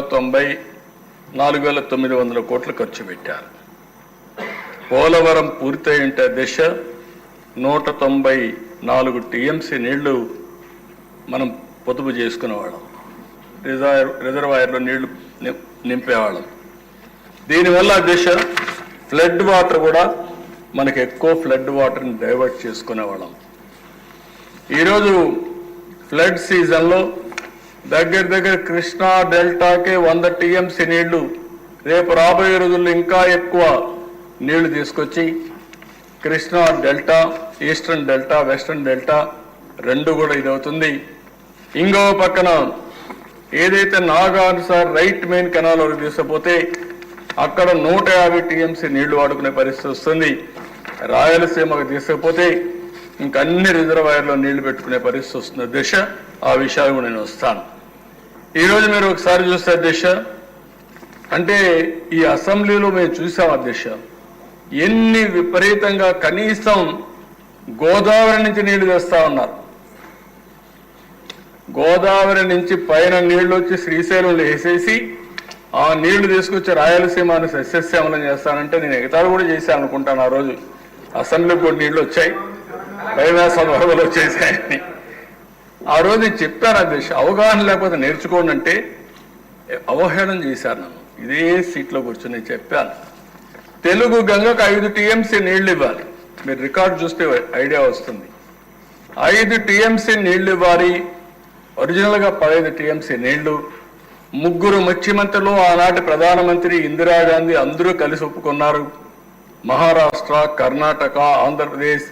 తొంభై నాలుగు వేల తొమ్మిది వందల కోట్లు ఖర్చు పెట్టారు. పోలవరం పూర్తయింటే దిశ నూట తొంభై నాలుగు టీఎంసీ నీళ్ళు మనం పొదుపు చేసుకునేవాళ్ళం రిజర్వ్ రిజర్వాయర్లో నీళ్ళు నిం- నింపేవాళ్ళం దీనివల్ల దిశ ఫ్లడ్ వాటర్ కూడా మనకి ఎక్కువ ఫ్లడ్ వాటర్ని డైవర్ట్ చేసుకునేవాళ్ళం ఈరోజు ఫ్లడ్ సీజన్లో దగ్గర దగ్గర కృష్ణా డెల్టాకే వంద టీఎంసీ నీళ్ళు. రేపు రాబోయే రోజుల్లో ఇంకా ఎక్కువ నీళ్ళు తీసుకొచ్చి Krishna delta eastern delta western delta రెండు కూడా ఇది అవుతుంది ఇంకో పక్కన ఏదైతే నాగానుసార్ రైట్ మెయిన్ కెనాల్ వరకు తీసుకుపోతే అక్కడ నూట యాభై టీఎంసీ నీళ్ళు వాడుకునే పరిస్థితి వస్తుంది. రాయలసీమకు తీసుకుపోతే ఇంకా అన్ని రిజర్వాయర్లో నీళ్ళు పెట్టుకునే పరిస్థితి వస్తున్న దిశ ఆ విషయాలు కూడా నేను వస్తాను. ఈరోజు మీరు ఒకసారి చూస్తే దిశ అంటే ఈ అసెంబ్లీలో మేము చూసాం అధ్యక్ష ఎన్ని విపరీతంగా కనీసం గోదావరి నుంచి నీళ్ళు తెస్తా ఉన్నారు. గోదావరి నుంచి పైన నీళ్ళు వచ్చి శ్రీశైలంలో వేసేసి ఆ నీళ్ళు తీసుకొచ్చి రాయలసీమను సస్యశ్యామలం చేస్తానంటే నేను ఎగతాలు కూడా చేశాను అనుకుంటాను ఆ రోజు. అసెంబ్లీకి కూడా నీళ్ళు వచ్చాయి. వైవేసాల వరదలు వచ్చేసాయని ఆ రోజు నేను చెప్పాను విషయం అవగాహన లేకపోతే నేర్చుకోండి అంటే అవహేళన చేశారు నన్ను. ఇదే సీట్లో కూర్చొని నేను చెప్పాను. తెలుగు గంగకు ఐదు టీఎంసీ నీళ్ళు ఇవ్వాలి. మీరు రికార్డు చూస్తే ఐడియా వస్తుంది. ఐదు టీఎంసీ నీళ్ళు ఇవ్వాలి. ఒరిజినల్గా పదహైదు టీఎంసీ నీళ్ళు ముగ్గురు ముఖ్యమంత్రులు ఆనాటి ప్రధానమంత్రి ఇందిరాగాంధీ అందరూ కలిసి ఒప్పుకున్నారు. మహారాష్ట్ర కర్ణాటక ఆంధ్రప్రదేశ్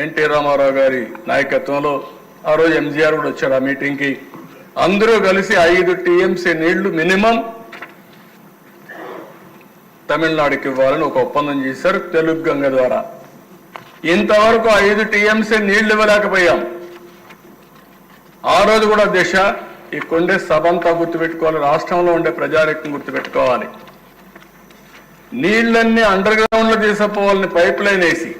ఎన్టీ రామారావు గారి నాయకత్వంలో ఆ రోజు ఎంజీఆర్ కూడా వచ్చాడు ఆ మీటింగ్కి. అందరూ కలిసి ఐదు టీఎంసీ నీళ్ళు మినిమం తమిళనాడుకి ఇవ్వాలని ఒక ఒప్పందం చేశారు తెలుగు గంగ ద్వారా. ఇంతవరకు ఐదు టీఎంసీ నీళ్ళు ఇవ్వలేకపోయాం. ఆ రోజు కూడా దిశ ఈ కొండే సభంతా గుర్తుపెట్టుకోవాలి రాష్ట్రంలో ఉండే ప్రజారికం గుర్తుపెట్టుకోవాలి. నీళ్ళన్నీ అండర్ గ్రౌండ్లో తీసుకుపోవాలని పైప్ లైన్ వేసి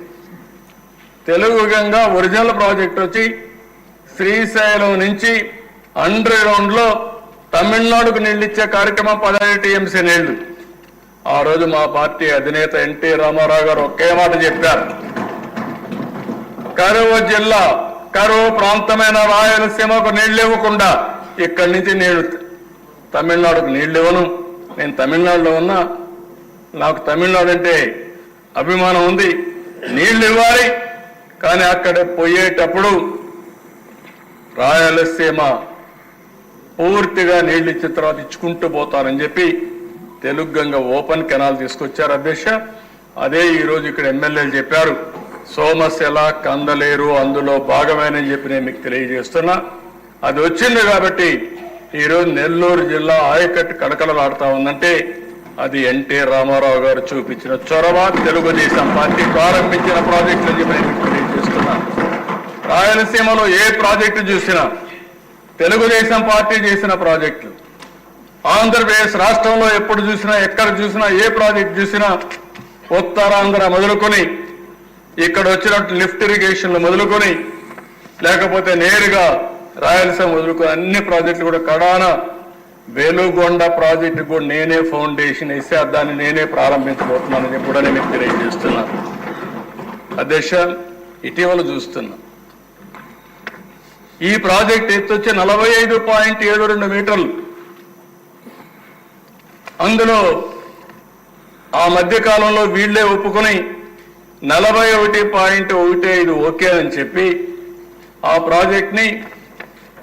తెలుగు గంగ ఒరిజినల్ ప్రాజెక్ట్ వచ్చి శ్రీశైలం నుంచి అండర్ గ్రౌండ్లో తమిళనాడుకు నీళ్ళు ఇచ్చే కార్యక్రమం పదహైదు టీఎంసీ నీళ్ళు. ఆ రోజు మా పార్టీ అధినేత ఎన్టీ రామారావు గారు ఒకే మాట చెప్పారు. కరువు జిల్లా కరువు ప్రాంతమైన రాయలసీమకు నీళ్ళు ఇవ్వకుండా ఇక్కడి నుంచి నేను తమిళనాడుకు నీళ్ళు ఇవ్వను. నేను తమిళనాడులో ఉన్నా నాకు తమిళనాడు అంటే అభిమానం ఉంది. నీళ్ళు ఇవ్వాలి. కానీ అక్కడ పోయేటప్పుడు రాయలసీమ పూర్తిగా నీళ్ళు ఇచ్చిన తర్వాత ఇచ్చుకుంటూ పోతారని చెప్పి తెలుగు గంగ ఓపెన్ కెనాల్ తీసుకొచ్చారు అధ్యక్ష. అదే ఈరోజు ఇక్కడ ఎమ్మెల్యేలు చెప్పారు. సోమశిల కందలేరు అందులో భాగమేనని చెప్పి నేను మీకు తెలియజేస్తున్నా. అది వచ్చింది కాబట్టి ఈ రోజు నెల్లూరు జిల్లా ఆయకట్టు కడకలలాడుతా ఉందంటే అది ఎన్టీ రామారావు గారు చూపించిన చొరవ తెలుగుదేశం పార్టీ ప్రారంభించిన ప్రాజెక్టులు అని రాయలసీమలో ఏ ప్రాజెక్టు చూసినా తెలుగుదేశం పార్టీ చేసిన ప్రాజెక్టులు ఆంధ్రప్రదేశ్ రాష్ట్రంలో ఎప్పుడు చూసినా ఎక్కడ చూసినా ఏ ప్రాజెక్ట్ చూసినా ఉత్తరాంధ్ర మొదలుకొని ఇక్కడ వచ్చినట్టు లిఫ్ట్ ఇరిగేషన్లు మొదలుకొని లేకపోతే నేరుగా రాయలసీమ మొదలుకొని అన్ని ప్రాజెక్టులు కూడా కడాన వేలుగొండ ప్రాజెక్టు కూడా నేనే ఫౌండేషన్ వేసి దాన్ని నేనే ప్రారంభించబోతున్నానని కూడా నేను తెలియజేస్తున్నాను అధ్యక్ష ఇటీవల చూస్తున్నా. ఈ ప్రాజెక్ట్ ఎత్తొచ్చి నలభై ఐదు పాయింట్ ఏడు రెండు మీటర్లు. అందులో ఆ మధ్య కాలంలో వీళ్ళే ఒప్పుకొని నలభై ఒకటి పాయింట్ ఒకటి ఐదు ఓకే అని చెప్పి ఆ ప్రాజెక్ట్ని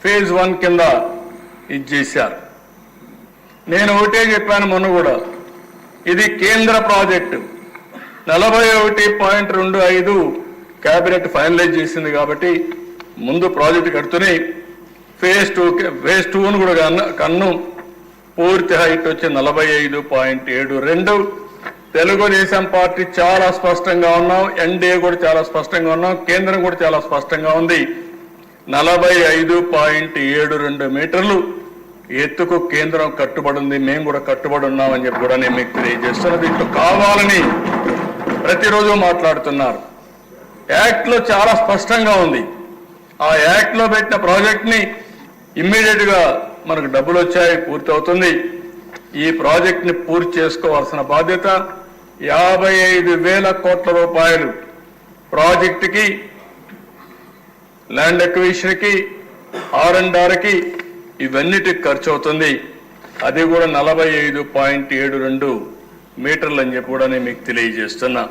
ఫేజ్ వన్ కింద ఇది చేశారు. నేను ఒకటే చెప్పాను మొన్న కూడా. ఇది కేంద్ర ప్రాజెక్టు. నలభై ఒకటి పాయింట్ రెండు ఐదు క్యాబినెట్ ఫైనలైజ్ చేసింది కాబట్టి ముందు ప్రాజెక్టు కడుతూనే ఫేజ్ టూ ఫేజ్ టూను కూడా కన్ను కన్ను పూర్తి హైట్ వచ్చి నలభై ఐదు పాయింట్ ఏడు రెండు. తెలుగుదేశం పార్టీ చాలా స్పష్టంగా ఉన్నాం. ఎన్డీఏ కూడా చాలా స్పష్టంగా ఉన్నాం. కేంద్రం కూడా చాలా స్పష్టంగా ఉంది. నలభై ఐదు పాయింట్ ఏడు రెండు మీటర్లు. ఎత్తుకు కేంద్రం కట్టుబడి ఉంది మేము కూడా కట్టుబడి ఉన్నామని చెప్పి కూడా నేను మీకు తెలియజేస్తున్నా దీంట్లో కావాలని ప్రతిరోజు మాట్లాడుతున్నారు. యాక్ట్లో చాలా స్పష్టంగా ఉంది. ఆ యాక్ట్లో పెట్టిన ప్రాజెక్ట్ని ఇమ్మీడియట్గా మనకు డబ్బులు వచ్చాయి పూర్తి అవుతుంది ఈ ప్రాజెక్ట్ని పూర్తి చేసుకోవాల్సిన బాధ్యత యాభై ఐదు వేల కోట్ల రూపాయలు ప్రాజెక్టుకి ల్యాండ్ ఎక్విషన్కి ఆర్ అండ్ ఆర్కి ఇవన్నిటికి ఖర్చు అవుతుంది అది కూడా నలభై ఐదు పాయింట్ ఏడు రెండు మీటర్లు అని చెప్పి కూడా నేను మీకు తెలియజేస్తున్నా.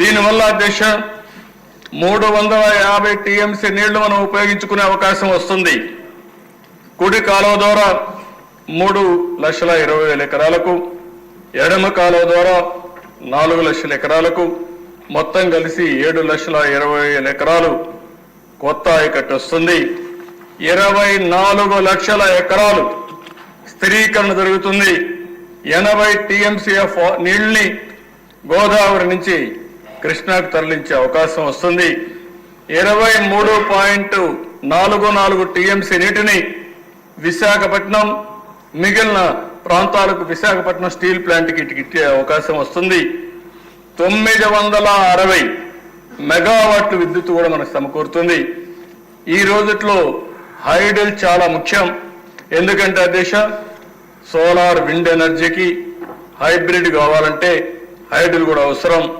దీనివల్ల అధ్యక్ష మూడు వందల యాభై టీఎంసీ నీళ్ళు మనం ఉపయోగించుకునే అవకాశం వస్తుంది. కుడి కాలువ ద్వారా మూడు లక్షల ఇరవై వేల ఎకరాలకు ఎడమ కాలువ ద్వారా నాలుగు లక్షల ఎకరాలకు మొత్తం కలిసి ఏడు లక్షల ఇరవై వేల ఎకరాలు కొత్త ఆయకట్టు వస్తుంది. ఇరవై నాలుగు లక్షల ఎకరాలు స్థిరీకరణ జరుగుతుంది. ఎనభై టీఎంసీఎఫ్ నీళ్ళని గోదావరి నుంచి కృష్ణాకు తరలించే అవకాశం వస్తుంది. ఇరవై మూడు పాయింట్ నాలుగు నాలుగు టీఎంసీ నీటిని విశాఖపట్నం మిగిలిన ప్రాంతాలకు విశాఖపట్నం స్టీల్ ప్లాంట్కి ఇటు ఇచ్చే అవకాశం వస్తుంది. తొమ్మిది వందల అరవై మెగావాట్లు విద్యుత్ కూడా మనకు సమకూరుతుంది. ఈ రోజుట్లో హైడల్ చాలా ముఖ్యం. ఎందుకంటే ఆ దేశ సోలార్ విండ్ ఎనర్జీకి హైబ్రిడ్ కావాలంటే హైడల్ కూడా అవసరం.